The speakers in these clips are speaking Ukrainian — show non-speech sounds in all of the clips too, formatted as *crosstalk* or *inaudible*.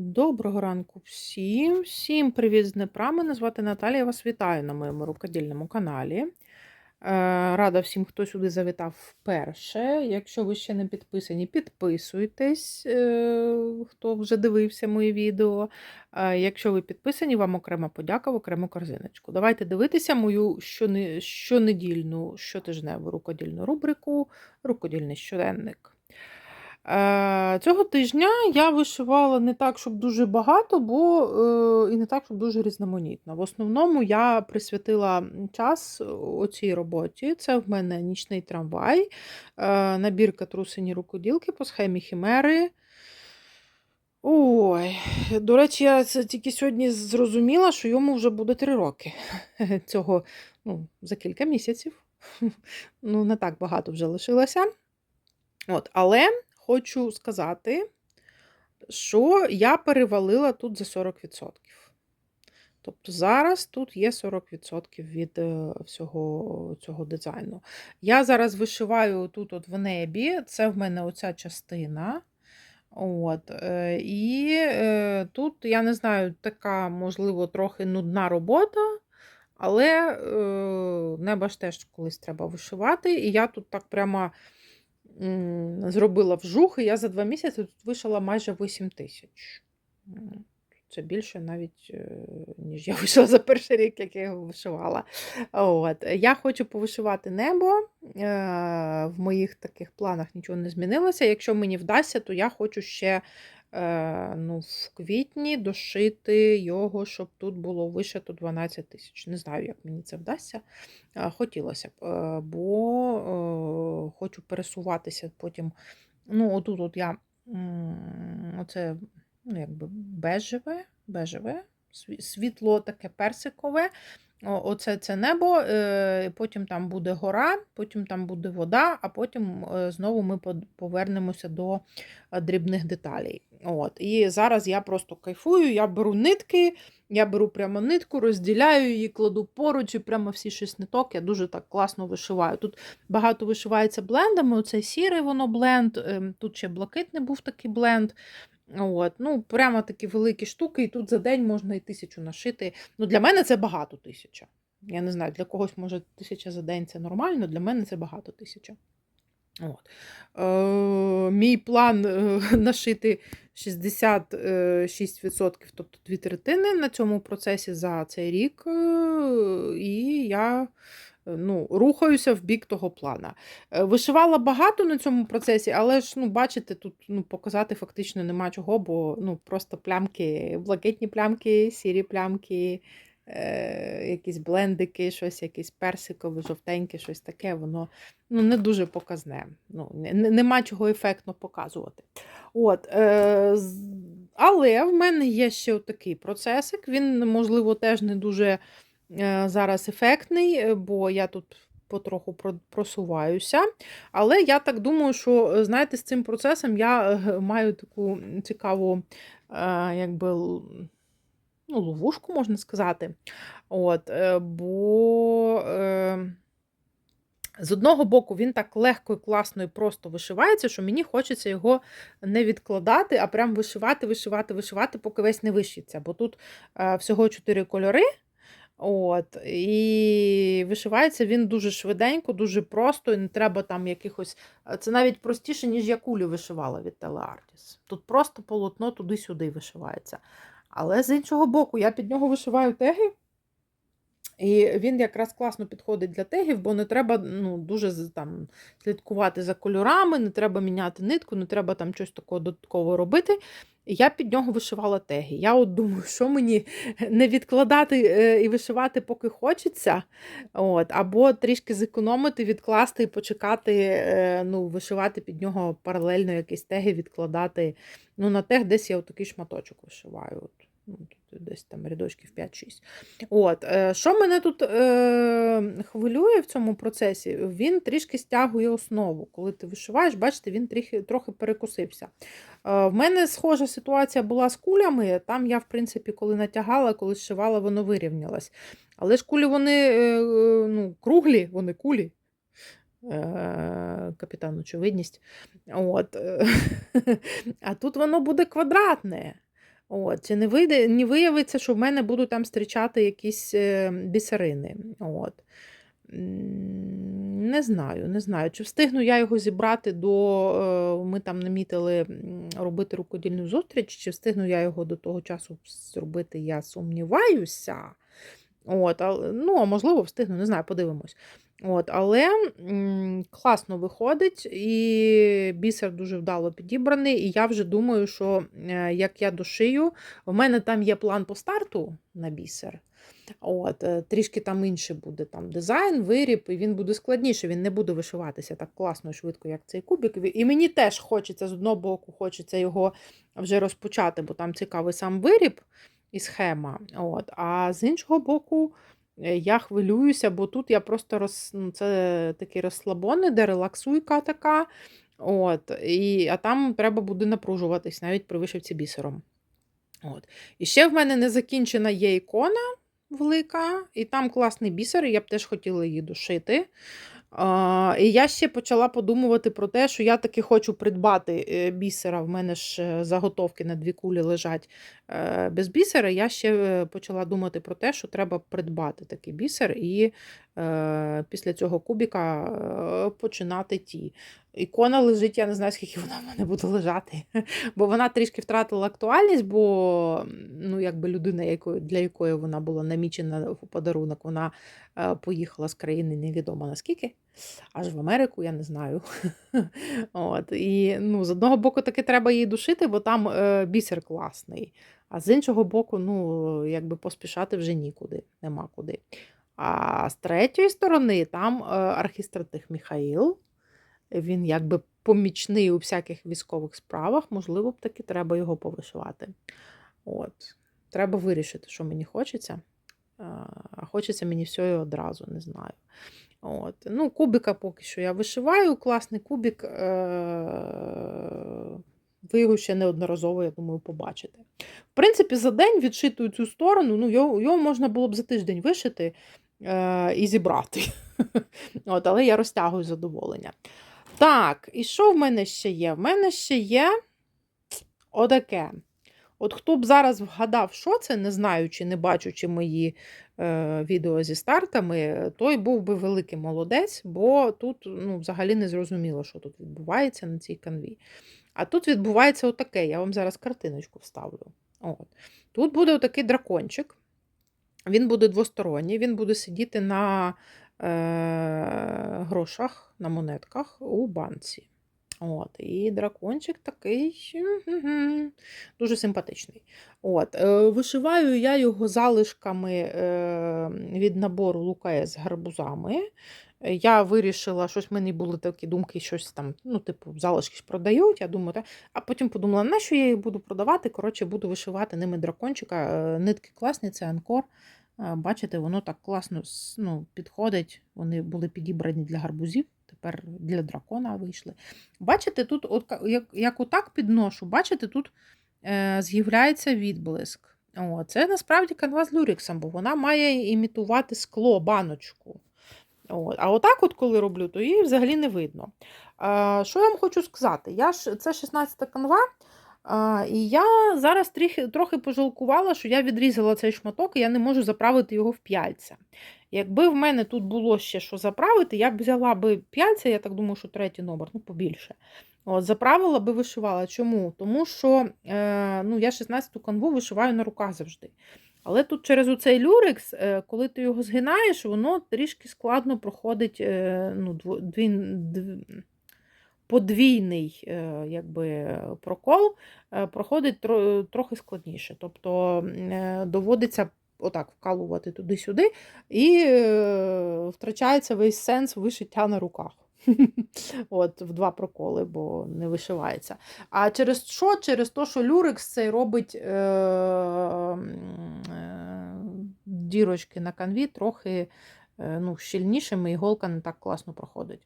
Доброго ранку всім. Всім привіт з Дніпра. Мене звати Наталія. Я вас вітаю на моєму рукодільному каналі. Е, Рада всім, хто сюди завітав вперше. Якщо ви ще не підписані, підписуйтесь, е, хто вже дивився мої відео. Е, Якщо ви підписані, вам окрема подяка в окрему корзиночку. Давайте дивитися мою щонедільну, щотижневу рукодільну рубрику Рукодільний щоденник. Е, Цього тижня я вишивала не так, щоб дуже багато, бо е, і не так, щоб дуже різноманітно. В основному я присвятила час оцій роботі. Це в мене нічний трамвай, е, набірка трусині рукоділки по схемі Хімери. Ой, до речі, я тільки сьогодні зрозуміла, що йому вже буде три роки. *laughs* Цього ну, за кілька місяців. *laughs* Ну, не так багато вже лишилося. От, але хочу сказати, що я перевалила тут за 40%. Тобто зараз тут є 40% від е, всього цього дизайну. Я зараз вишиваю тут от в небі, це в мене оця частина. От, е, І е, тут, я не знаю, така, можливо, трохи нудна робота, але небо ж теж колись треба вишивати. І я тут так прямо зробила вжух, і я за два місяці тут вишила майже 8 тисяч. Це більше навіть, е, ніж я *laughs* вишила за перший рік, як я його вишивала. От. Я хочу повишивати небо. Е, В моїх таких планах нічого не змінилося. Якщо мені вдасться, то я хочу ще ну, в квітні дошити його, щоб тут було вишито 12 тисяч. Не знаю, як мені це вдасться. Е, Хотілося б, е, бо е, хочу пересуватися потім. Ну, отут от я оце ну, якби бежеве, бежеве, світло таке персикове. Оце це небо, е, потім там буде гора, потім там буде вода, а потім е, знову ми повернемося до е, дрібних деталей. От. І зараз я просто кайфую, я беру нитки, я беру прямо нитку, розділяю її, кладу поруч і прямо всі шість ниток. Я дуже так класно вишиваю. Тут багато вишивається блендами. Оцей сірий воно бленд, ем, тут ще блакитний був такий бленд. От, ну, прямо такі великі штуки, і тут за день можна і тисячу нашити. Ну, для мене це багато тисяча. Я не знаю, для когось, може, тисяча за день це нормально, для мене це багато тисяча. От. Е, мій план е, *laughs* нашити 66%, тобто дві третини на цьому процесі за цей рік, е, і я ну, рухаюся в бік того плана. Е, Вишивала багато на цьому процесі, але ж, ну, бачите, тут ну, показати фактично нема чого, бо ну, просто плямки, блакитні плямки, сірі плямки, е, якісь блендики, щось, якісь персикове, жовтеньке, щось таке, воно ну, не дуже показне. Ну, не- не- нема чого ефектно показувати. От, е, але в мене є ще такий процесик. Він, можливо, теж не дуже е, зараз ефектний, е, бо я тут потроху просуваюся. Але я так думаю, що е, знаєте, з цим процесом я е, маю таку цікаву, е, якби. Ну, ловушку можна сказати. От, е, бо е, з одного боку він так легко і класно і просто вишивається, що мені хочеться його не відкладати, а прям вишивати, вишивати, вишивати, поки весь не вишиться. Бо тут е, всього чотири кольори. От, і вишивається він дуже швиденько, дуже просто, і не треба там якихось. е, Це навіть простіше, ніж я кулі вишивала від Телеартіс. Тут просто полотно туди-сюди вишивається. Але з іншого боку, я під нього вишиваю теги. І він якраз класно підходить для тегів, бо не треба ну, дуже там, слідкувати за кольорами, не треба міняти нитку, не треба там щось такого додатково робити. І я під нього вишивала теги. Я от думаю, що мені не відкладати е, і вишивати, поки хочеться, от, або трішки зекономити, відкласти і почекати, е, ну, вишивати під нього паралельно якісь теги, відкладати. Ну, на тег десь я отакий шматочок вишиваю. От. Десь там рядочків 5-6. От, е, що мене тут е, хвилює в цьому процесі, він трішки стягує основу. Коли ти вишиваєш, бачите, він трохи, трохи перекусився. Е, в мене схожа ситуація була з кулями. Там я, в принципі, коли натягала, коли зшивала, воно вирівнялось. Але ж кулі вони е, ну, круглі, вони кулі. Е, Капітан очевидність. От. е, *laughs* А тут воно буде квадратне. От, чи не вийде, не виявиться, що в мене будуть там зустрічати якісь е, бісерини. От. Не знаю, не знаю. Чи встигну я його зібрати до. е, Ми там намітили робити рукодільну зустріч, чи встигну я його до того часу зробити, я сумніваюся. От, але, ну, а можливо, встигну, не знаю, подивимось. От, але м, класно виходить, і бісер дуже вдало підібраний. І я вже думаю, що е, як я дошию, в мене там є план по старту на бісер. От, е, Трішки там інший буде там дизайн, виріб, і він буде складніше, він не буде вишиватися так класно і швидко, як цей кубик. І мені теж хочеться з одного боку, хочеться його вже розпочати, бо там цікавий сам виріб і схема. От. А з іншого боку, я хвилююся, бо тут я просто роз... ну, це такий розслабоний, де релаксуйка така. От, і, А там треба буде напружуватись навіть при вишивці бісером. От. І ще в мене не закінчена є ікона велика, і там класний бісер, і я б теж хотіла її дошити. А, І я ще почала подумувати про те, що я таки хочу придбати е, бісера. В мене ж е, заготовки на дві кулі лежать е, без бісера. Я ще е, почала думати про те, що треба придбати такий бісер і е, після цього кубіка е, починати ті. Ікона лежить, я не знаю, скільки вона в мене буде лежати, *laughs* бо вона трішки втратила актуальність, бо ну, якби людина, для якої вона була намічена в подарунок, вона е, поїхала з країни невідомо наскільки, аж в Америку, я не знаю. *laughs* От, І ну, з одного боку, таки треба її душити, бо там е, бісер класний. А з іншого боку, ну, якби поспішати вже нікуди, нема куди. А з третьої сторони, там е, архістратих Міхаїл. Він якби помічний у всяких військових справах, можливо, б таки треба його повишивати. От. Треба вирішити, що мені хочеться. А хочеться мені все і одразу, не знаю. От. Ну, Кубика поки що я вишиваю, класний кубик. Ви його ще неодноразово, я думаю, побачите. В принципі, за день відшитую цю сторону, ну, його, його можна було б за тиждень вишити е, і зібрати. *laughs* От, Але я розтягую задоволення. Так, і що в мене ще є? В мене ще є отаке. От хто б зараз вгадав, що це, не знаючи, не бачучи мої е, відео зі стартами, той був би великий молодець, бо тут ну, взагалі не зрозуміло, що тут відбувається на цій канві. А тут відбувається отаке. Я вам зараз картиночку вставлю. От. Тут буде отакий дракончик. Він буде двосторонній, він буде сидіти на е, грошах, на монетках у банці. От, І дракончик такий дуже симпатичний. От, е, Вишиваю я його залишками е, від набору лука з гарбузами. Я вирішила, щось в мене були такі думки, щось там, ну, типу, залишки ж продають. Я думаю, так. А потім подумала, на що я їх буду продавати? Коротше, буду вишивати ними дракончика. Е, нитки класні, це анкор. Бачите, воно так класно ну, підходить. Вони були підібрані для гарбузів, тепер для дракона вийшли. Бачите, тут, от, як як отак підношу, бачите, тут е, з'являється відблиск. О, Це насправді канва з люріксом, бо вона має імітувати скло, баночку. От. А отак, от коли роблю, то її взагалі не видно. Е, що я вам хочу сказати? Я ж, Це 16 та канва. І я зараз трохи трохи пожалкувала, що я відрізала цей шматок, і я не можу заправити його в п'яльця. Якби в мене тут було ще що заправити, я б взяла би п'яльця, я так думаю, що третій номер, ну побільше. От, Заправила би вишивала. Чому? Тому що е, ну, я 16-ту канву вишиваю на руках завжди. Але тут через оцей люрекс, е, коли ти його згинаєш, воно трішки складно проходить е, ну, дві, дві, подвійний е, якби, прокол е, проходить трохи складніше. Тобто е, доводиться отак вкалувати туди-сюди, і втрачається весь сенс вишиття на руках. *laughs* От, В два проколи, бо не вишивається. А через що? Через те, що люрекс цей робить е, е, дірочки на канві трохи е, ну, щільнішими, і голка не так класно проходить.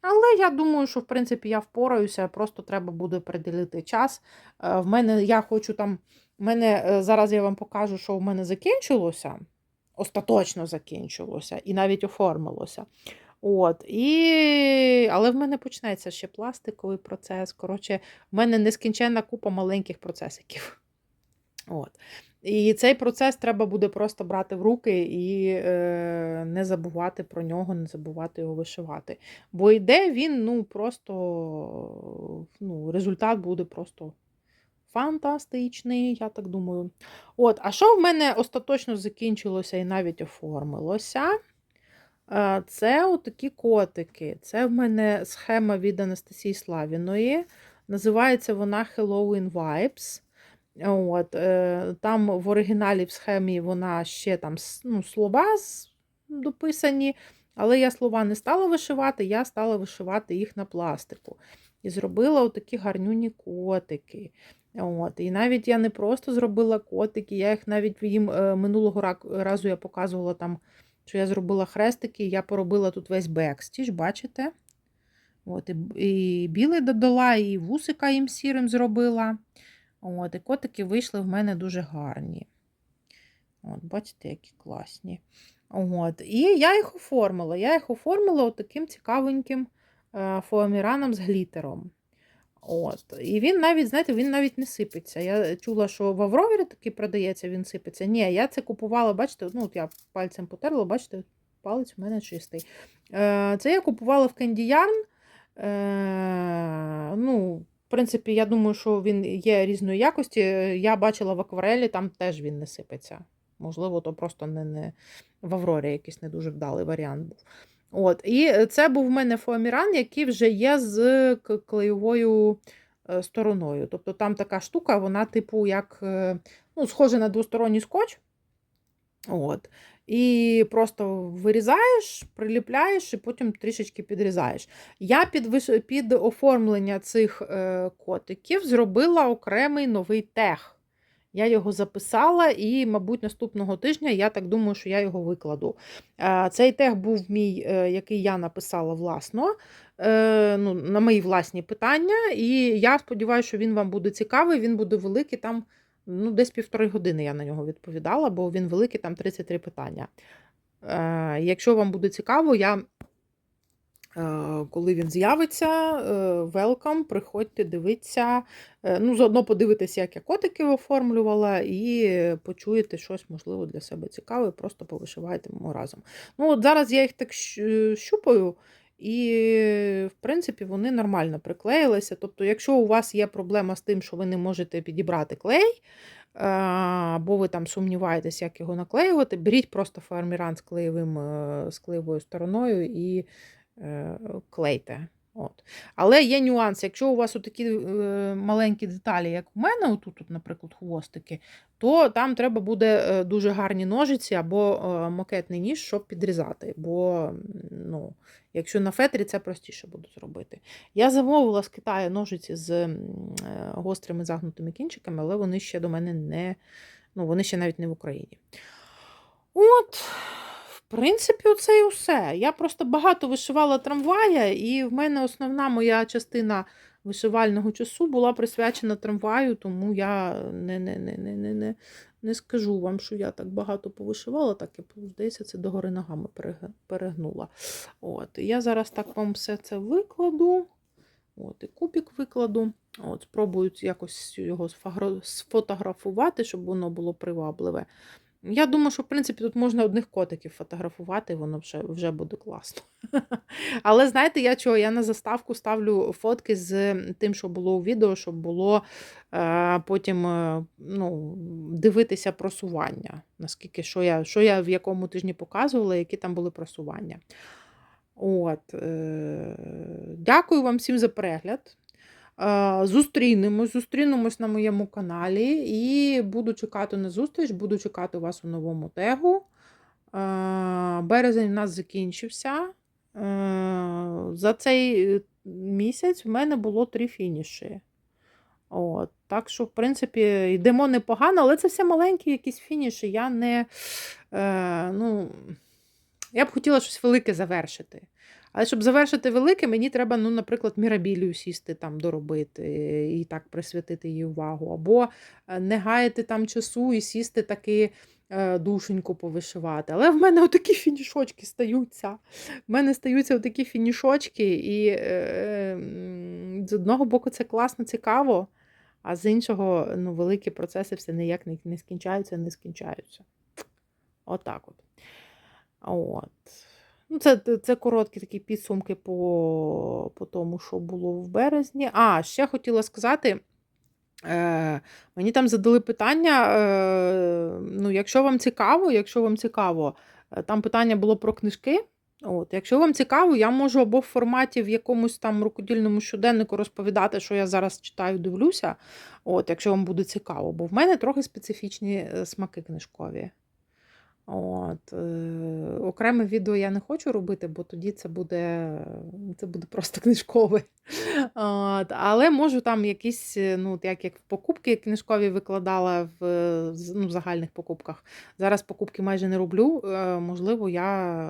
Але я думаю, що в принципі я впораюся, просто треба буде приділити час. Е, в мене я хочу там, в мене е, зараз я вам покажу, що в мене закінчилося, остаточно закінчилося і навіть оформилося. От, і... Але в мене почнеться ще пластиковий процес. Коротше, в мене нескінченна купа маленьких процесиків. От. І цей процес треба буде просто брати в руки і е, не забувати про нього, не забувати його вишивати. Бо йде він, ну, просто ну, результат буде просто фантастичний, я так думаю. От, а що в мене остаточно закінчилося і навіть оформилося? Е, Це отакі котики. Це в мене схема від Анастасії Славіної. Називається вона Halloween Vibes. От, е, Там в оригіналі в схемі вона ще там ну, слова дописані, але я слова не стала вишивати, я стала вишивати їх на пластику. І зробила отакі гарнюні котики. От. І навіть я не просто зробила котики, я їх навіть їм е, минулого разу я показувала там, що я зробила хрестики, я поробила тут весь бекстіж, бачите? От, і білий додала, і вусика їм сірим зробила. От, і котики вийшли в мене дуже гарні. От, бачите, які класні. От, і я їх оформила. Я їх оформила таким цікавеньким е, фоаміраном з глітером. От. І він навіть, знаєте, він навіть не сипеться. Я чула, що в Авровері такий продається, він сипеться. Ні, я це купувала, бачите, ну от я пальцем потерла, бачите, палець у мене чистий. Е, Це я купувала в Candy Yarn. Е, ну, в принципі, я думаю, що він є різної якості. Я бачила в акварелі, там теж він не сипеться. Можливо, то просто не, не в Аврорі якийсь не дуже вдалий варіант був. От, і це був в мене фоаміран, який вже є з клеєвою е, стороною. Тобто там така штука, вона, типу, як е, ну, схожа на двосторонній скотч. От. І просто вирізаєш, приліпляєш і потім трішечки підрізаєш. Я під, під оформлення цих е, котиків зробила окремий новий тег. Я його записала, і, мабуть, наступного тижня я так думаю, що я його викладу. Е, Цей тег був мій, е, який я написала власно, е, ну, на мої власні питання. І я сподіваюся, що він вам буде цікавий, він буде великий там. Ну, десь півтори години я на нього відповідала, бо він великий, там 33 питання. Е, якщо вам буде цікаво, я, е, коли він з'явиться, welcome, приходьте, дивіться. Е, ну, заодно подивитися, як я котики оформлювала, і почуєте щось, можливо, для себе цікаве, просто повишивайтемо разом. Ну, от зараз я їх так щупаю. І, в принципі, вони нормально приклеїлися. Тобто, якщо у вас є проблема з тим, що ви не можете підібрати клей, е, або ви там сумніваєтесь, як його наклеювати, беріть просто фарміран е, з клеєвою стороною і е, клейте. От. Але є нюанс. Якщо у вас такі е, маленькі деталі, як у мене, отут, тут, наприклад, хвостики, то там треба буде е, дуже гарні ножиці або е, макетний ніж, щоб підрізати. Бо ну, якщо на фетрі, це простіше буде зробити. Я замовила з Китаю ножиці з е, гострими загнутими кінчиками, але вони ще до мене не. Ну, вони ще навіть не в Україні. От, в принципі, оце і все. Я просто багато вишивала трамвая, і в мене основна моя частина вишивального часу була присвячена трамваю, тому я не, не, не, не, не, не, не скажу вам, що я так багато повишивала, так я здається, це догори ногами перегнула. От, я зараз так вам все це викладу. От, і кубик викладу. От, спробую якось його сфотографувати, щоб воно було привабливе. Я думаю, що в принципі тут можна одних котиків фотографувати, і воно вже, вже буде класно. *laughs* Але знаєте, я чого? Я на заставку ставлю фотки з тим, що було у відео, щоб було е, потім е, ну, дивитися просування. Наскільки що я, що я в якому тижні показувала, які там були просування. От, е, дякую вам всім за перегляд. Е, Зустрінемось, зустрінемось на моєму каналі і буду чекати на зустріч, буду чекати вас у новому тегу. Е, Березень у нас закінчився. Е, За цей місяць в мене було три фініші. От, так що, в принципі, йдемо непогано, але це все маленькі якісь фініші. Я не. Е, ну, я б хотіла щось велике завершити. Але щоб завершити велике, мені треба, ну, наприклад, мірабілію сісти там доробити і так присвятити їй увагу. Або е, не гаяти там часу і сісти таки е, душеньку повишивати. Але в мене отакі фінішочки стаються. В мене стаються отакі фінішочки, і е, з одного боку це класно, цікаво. а з іншого, ну, великі процеси все ніяк не скінчаються, не скінчаються. Отак от. От. Ну, це, це короткі такі підсумки по, по тому, що було в березні. А, ще хотіла сказати. Е, мені там задали питання. Е, ну, якщо вам цікаво, якщо вам цікаво, е, там питання було про книжки. От, якщо вам цікаво, я можу або в форматі в якомусь там рукодільному щоденнику розповідати, що я зараз читаю, дивлюся. От, якщо вам буде цікаво, бо в мене трохи специфічні е, смаки книжкові. От, е, окреме відео я не хочу робити, бо тоді це буде, це буде просто *laughs* книжкове. От, але можу там якісь, е, ну, як, як покупки книжкові викладала в е, ну, загальних покупках. Зараз покупки майже не роблю. Можливо, я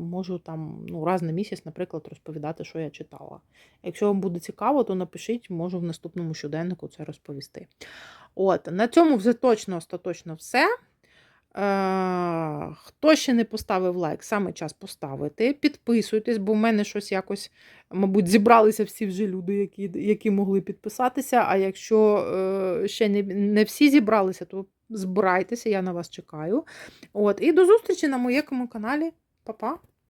можу там ну, раз на місяць, наприклад, розповідати, що я читала. Якщо вам буде цікаво, то напишіть, можу в наступному щоденнику це розповісти. От, на цьому вже точно остаточно все. Е, Хто ще не поставив лайк, саме час поставити. Підписуйтесь, бо в мене щось якось, мабуть, зібралися всі вже люди, які, які могли підписатися. А якщо е, ще не, не всі зібралися, то збирайтеся, я на вас чекаю. От, і до зустрічі на моєму каналі. Па-па!